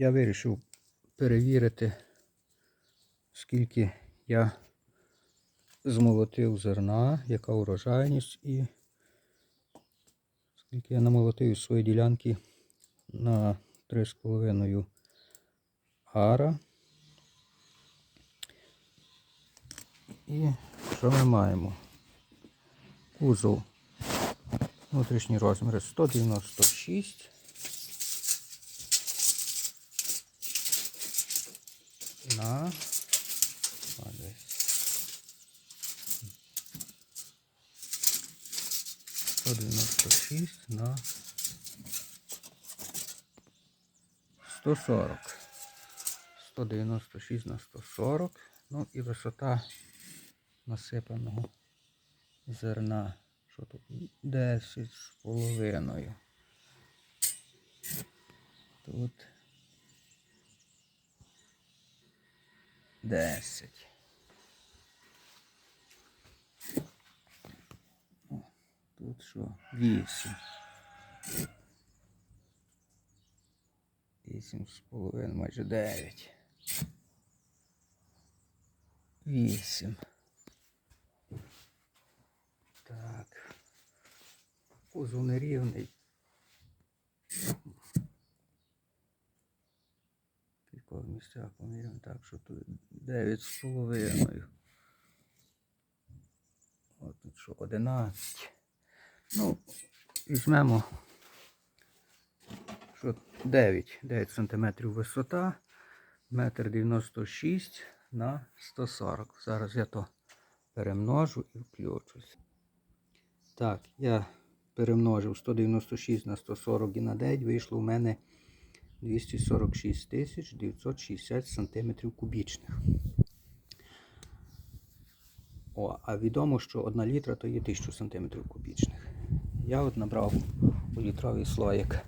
я вирішив перевірити, скільки я змолотив зерна, яка урожайність і скільки я намолотив із своєї ділянки на 3,5 ара. І що ми маємо? Кузов. Внутрішні розміри 196. На а, десь. 196 на 140. 196 на 140. Ну і висота насипаного зерна. Що тут? 10 з половиною. Тут 10. О, Тут що? 8. 8 з половиною, майже 9. 8. Так. Кузов нерівний. Місцях поміряємо так, що тут 9 з половиною. От тут що 11. Ну, візьмемо, що 9, 9 сантиметрів висота, метр 96 на 140. Зараз я то перемножу і включусь. Так, я перемножив 196 на 140 і на 9, вийшло у мене 246 тисяч 960 сантиметрів кубічних. О, а відомо, що 1 літра то є 1000 сантиметрів кубічних. Я от набрав у літровий слоїк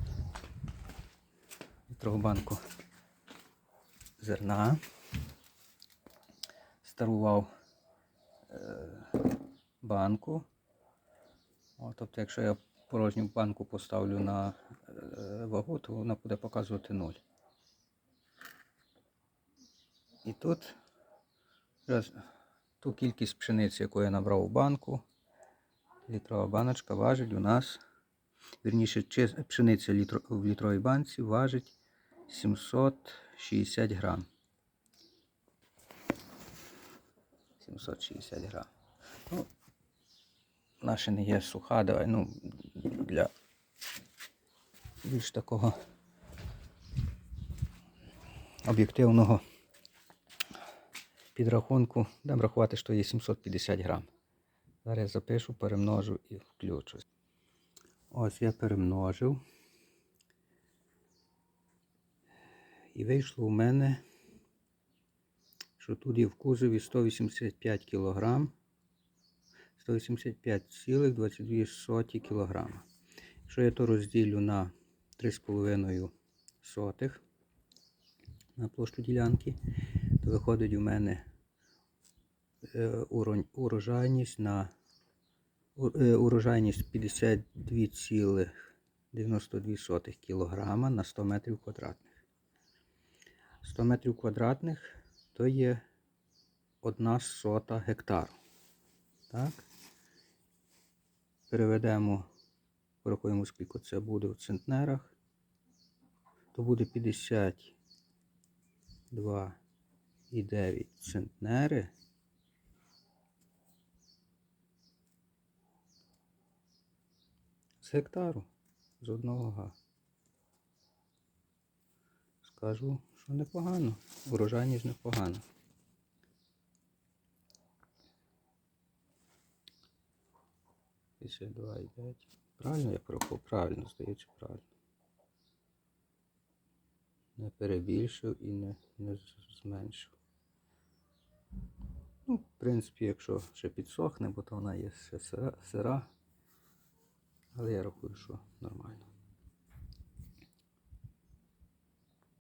літрову банку зерна, старував е, банку. О, тобто, якщо я порожню банку поставлю на е, вагу, то вона буде показувати 0. І тут раз, ту кількість пшениці, яку я набрав у банку, літрова баночка важить у нас, вірніше, пшениця в літровій банці важить 760 грам. 760 грам. Ну, наша не є суха, давай, ну, для більш такого об'єктивного підрахунку, будемо рахувати, що є 750 грам. Зараз я запишу, перемножу і включусь. Ось я перемножив. І вийшло у мене, що тут є в кузові 185 кг. 185,22 кг. Якщо я то розділю на 3,5 сотих на площу ділянки, то виходить у мене е, урожайність на е, урожайність 52,92 кг на 100 метрів квадратних. 100 метрів квадратних то є 1 сота гектару. Так. Переведемо, порахуємо, скільки це буде в центнерах. То буде 52,9 центнери. З гектару з одного га. Скажу, що непогано. Урожайність непогана. Після 2,5. Правильно я порахував? Правильно, здається, правильно. Не перебільшив і не, не зменшив. Ну, в принципі, якщо ще підсохне, бо то вона є ще сира, сира. Але я рахую, що нормально.